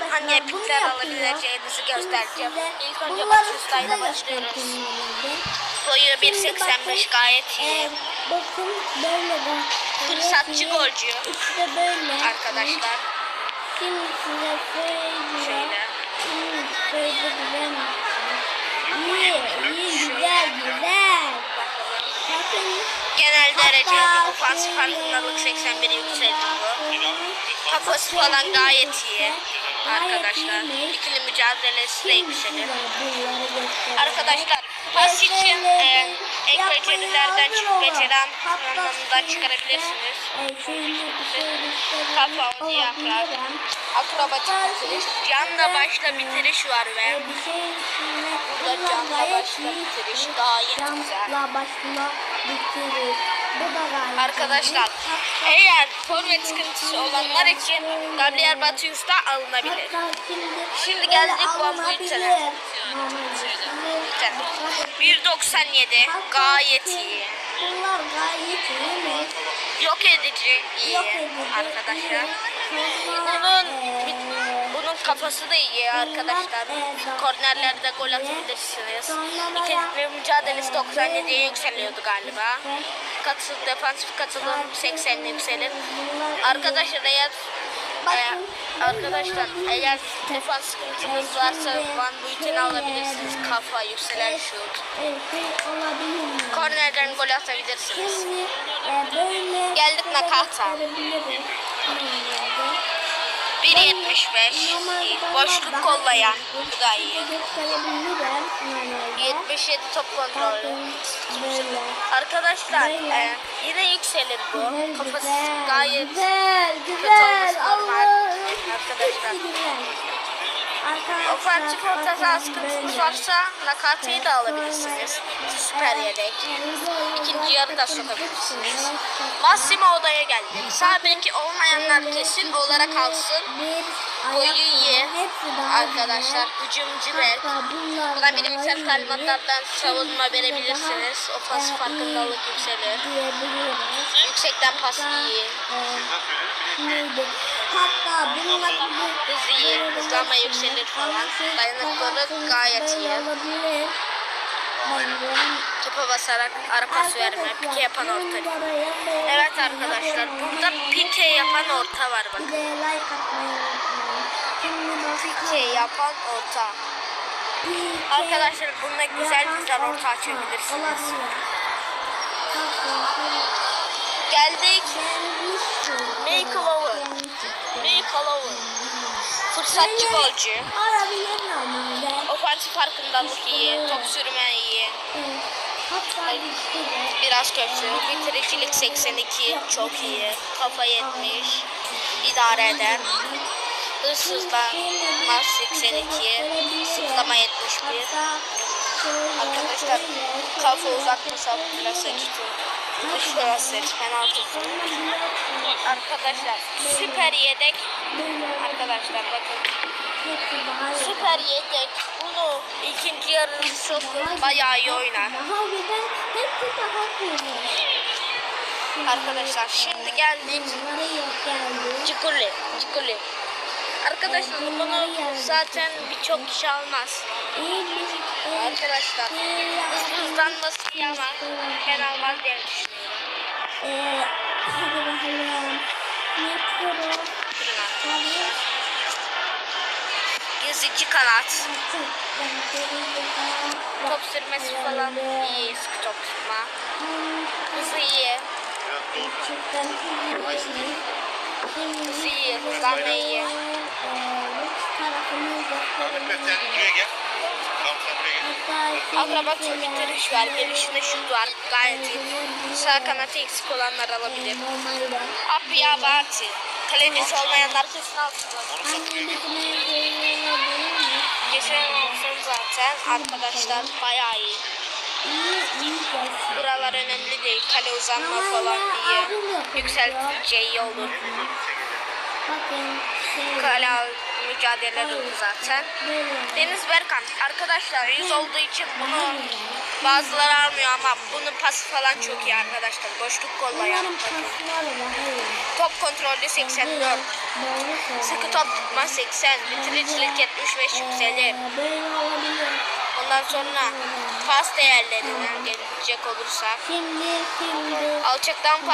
arkadaşlar hangi epikler alabileceğinizi göstereceğim. Şimdi İlk önce size başlıyoruz. Boyu Şimdi 1.85 bakın, gayet iyi. e, bakın böyle de. Fırsatçı golcü İşte böyle. arkadaşlar. Şimdi size söyleyeceğim. Şöyle. Şimdi söyleyebilirim. İyi, iyi, güzel, güzel. Bakın. Genel derece şöyle- farkındalık 81 yükseldi bu. Kafası falan gayet iyi arkadaşlar. İkili mücadelesi de yükselir. Arkadaşlar için e, ek becerilerden çık beceren size çıkarabilirsiniz. şey. Kafa, yaprak, akrobatik bitiriş, canla başla bitiriş var ve şey Burada bunlar canla başla bitiriş gayet güzel. Canla başla bitiriş. Arkadaşlar eğer forvet sıkıntısı olanlar için Gabriel Batius alınabilir. Şimdi, geldik. Alınabilir. 1.97 gayet iyi. Bunlar gayet iyi mi? Yok edici iyi arkadaşlar. Bunun bunun kafası da iyi arkadaşlar. E, Kornerlerde gol atabilirsiniz. İkinci mücadelesi e, 97'ye böyle yükseliyordu galiba. Katıl, defansif katılım 80'e yükselir. iyi. Arkadaşlar eğer e, Bakın, arkadaşlar eğer defans sıkıntınız varsa Van Buiten'i alabilirsiniz. Kafa, yükselen şut. Kornerden gol atabilirsiniz. E, Geldik nakata. Gösterebilirim. Normalde. 1.75 iyi. Boşluk kollayan. Bu da iyi. Gösterebilirim normalde. 77 top kontrolü. Arkadaşlar e, yine yükselir bu. Kafası gayet güzel, kötü güzel. olması normal. Arkadaşlar. Orta saha bakın sıkıntınız varsa Nakata'yı da alabilirsiniz. Süper yedek. İkinci yarı da sokabilirsiniz. Massimo odaya geldi. Sağ olmayanlar kesin olarak alsın. Boyu iyi. Arkadaşlar hücumcu bek. Buna bilimsel talimatlardan savunma verebilirsiniz. Ofansif farkındalık yükselir. Yüksekten pas iyi. Hatta bununla Hız iyi. Hızlanma yükselir falan. Dayanıklılık gayet iyi. Topa basarak ara pas verme. Pike yapan orta. Evet arkadaşlar burada pike yapan orta var başka Pike yapan orta. Arkadaşlar bununla güzel güzel orta açabilirsiniz. Geldik. Owen. Gelmiştim. Michael Owen. Fırsatçı golcü. Ofansif farkındalık iyi. Top sürme iyi. Biraz kötü. Bitiricilik 82. Çok iyi. Kafa 70. İdare eder. Hırsızlanma 82. Zıplama 71. Arkadaşlar kafa uzak mesafeler seçti. Dışlara seç. Penaltı. Arkadaşlar süper yedek. Arkadaşlar bakın. Süper yedek. Bunu ikinci yarı sokun. Bayağı iyi oynar. Arkadaşlar şimdi geldik. Cikuli. Cikuli. Arkadaşlar bunu zaten birçok kişi almaz. Arkadaşlar iyi ama ben almaz diye düşünüyorum. e, hadi bakalım. Ne yapıyoruz? Arkadaşlar. Gezici kanat. Top sürmesi falan iyi. Sıkı top tutma. Hızı iyi. Hızı iyi. Hızlanma iyi. Ahmet sen buraya gel. Buraya gel. Akrobatik bitiriş var. Gelişinde şut var. Gayet iyi. Sağ kanatı eksik olanlar alabilir. Normalde. Abya Bati. Kalecisi olmayanlar kesin alsınlar. Geçen olsun zaten arkadaşlar bayağı iyi. Buralar önemli değil. Kale uzanma falan iyi. Yükseltince iyi olur. Şey- Kale mücadeleleri zaten. Deniz Berkan. Arkadaşlar 100 olduğu için bunu bazıları almıyor ama bunun pası falan çok iyi arkadaşlar. Boşluk kolla yapmak. Top kontrolü 84. Doğru Sıkı top tutma 80. Bitiricilik 75 yükselir. Ondan sonra pas değerlerinden gelecek olursak. Alçaktan